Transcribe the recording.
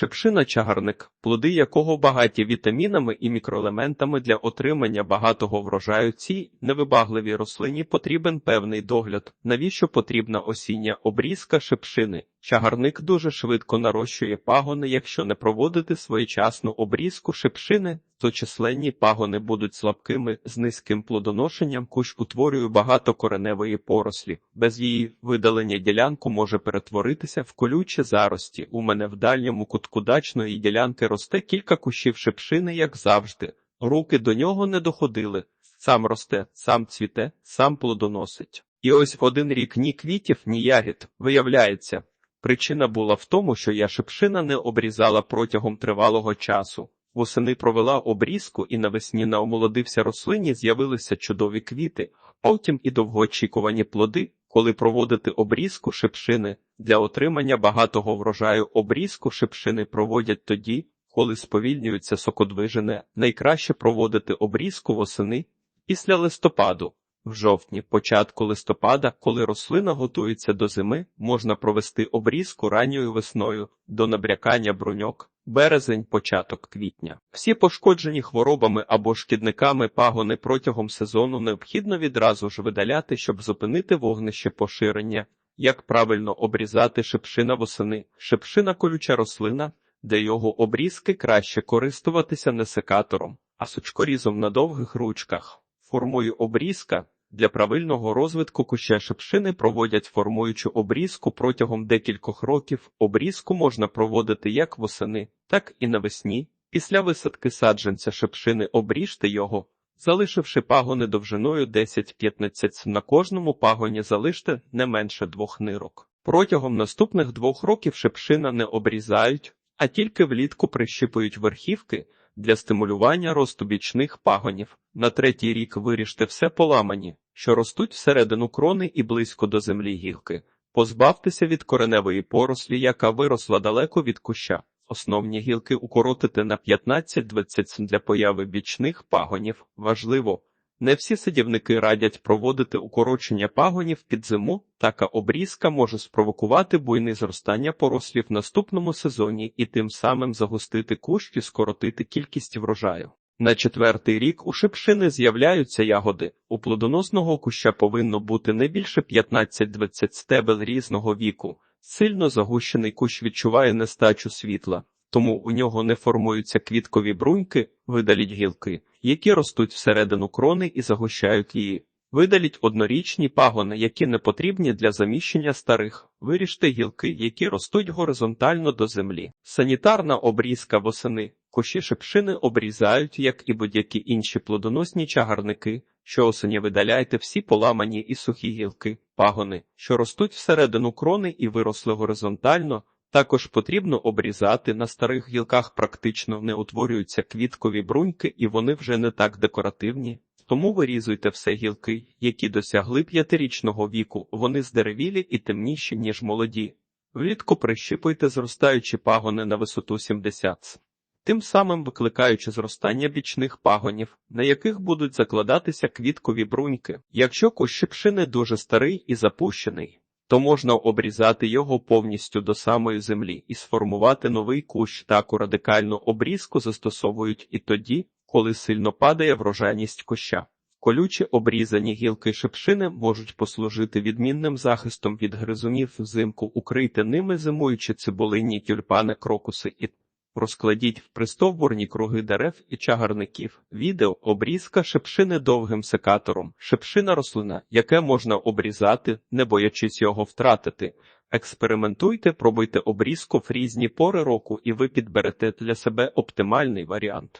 Шипшина чагарник, плоди якого багаті вітамінами і мікроелементами для отримання багатого врожаю. Цій невибагливій рослині потрібен певний догляд. Навіщо потрібна осіння обрізка шипшини? Чагарник дуже швидко нарощує пагони, якщо не проводити своєчасну обрізку шипшини, то численні пагони будуть слабкими, з низьким плодоношенням кущ утворює багато кореневої порослі. Без її видалення ділянку може перетворитися в колючі зарості. У мене в дальньому кутку дачної ділянки росте кілька кущів шипшини, як завжди. Руки до нього не доходили. Сам росте, сам цвіте, сам плодоносить. І ось в один рік ні квітів, ні ягід, виявляється. Причина була в тому, що я шипшина не обрізала протягом тривалого часу. Восени провела обрізку і навесні на омолодився рослині з'явилися чудові квіти, потім і довгоочікувані плоди, коли проводити обрізку шипшини. Для отримання багатого врожаю обрізку шипшини проводять тоді, коли сповільнюється сокодвижене. Найкраще проводити обрізку восени після листопаду. В жовтні, початку листопада, коли рослина готується до зими, можна провести обрізку ранньою весною до набрякання бруньок, березень, початок квітня. Всі пошкоджені хворобами або шкідниками пагони протягом сезону необхідно відразу ж видаляти, щоб зупинити вогнище поширення. Як правильно обрізати шипшина восени? Шипшина колюча рослина, де його обрізки краще користуватися не секатором, а сучкорізом на довгих ручках. Формою обрізка для правильного розвитку куща шипшини проводять формуючу обрізку протягом декількох років. Обрізку можна проводити як восени, так і навесні. Після висадки саджанця шипшини обріжте його, залишивши пагони довжиною 10-15 на кожному пагоні залиште не менше двох нирок. Протягом наступних двох років шипшина не обрізають, а тільки влітку прищипують верхівки для стимулювання росту бічних пагонів. На третій рік виріжте все поламані, що ростуть всередину крони і близько до землі гілки. Позбавтеся від кореневої порослі, яка виросла далеко від куща. Основні гілки укоротити на 15-20 для появи бічних пагонів. Важливо, не всі садівники радять проводити укорочення пагонів під зиму. Така обрізка може спровокувати буйне зростання порослів в наступному сезоні і тим самим загустити кущ і скоротити кількість врожаю. На четвертий рік у шипшини з'являються ягоди. У плодоносного куща повинно бути не більше 15-20 стебел різного віку. Сильно загущений кущ відчуває нестачу світла, тому у нього не формуються квіткові бруньки, видаліть гілки, які ростуть всередину крони і загущають її. Видаліть однорічні пагони, які не потрібні для заміщення старих, виріжте гілки, які ростуть горизонтально до землі. Санітарна обрізка восени. Кущі шипшини обрізають, як і будь-які інші плодоносні чагарники. Щоосені видаляйте всі поламані і сухі гілки, пагони, що ростуть всередину крони і виросли горизонтально. Також потрібно обрізати на старих гілках практично не утворюються квіткові бруньки, і вони вже не так декоративні. Тому вирізуйте все гілки, які досягли п'ятирічного віку, вони здеревілі і темніші, ніж молоді. Влітку прищипуйте зростаючі пагони на висоту 70 тим самим викликаючи зростання бічних пагонів, на яких будуть закладатися квіткові бруньки. Якщо кущ шипшини дуже старий і запущений, то можна обрізати його повністю до самої землі і сформувати новий кущ. Таку радикальну обрізку застосовують і тоді, коли сильно падає врожайність куща. Колючі обрізані гілки шипшини можуть послужити відмінним захистом від гризунів взимку, укрити ними зимуючи цибулинні тюльпани, крокуси і Розкладіть в пристовбурні круги дерев і чагарників. Відео обрізка шипшини довгим секатором. Шипшина рослина, яке можна обрізати, не боячись його втратити. Експериментуйте, пробуйте обрізку в різні пори року, і ви підберете для себе оптимальний варіант.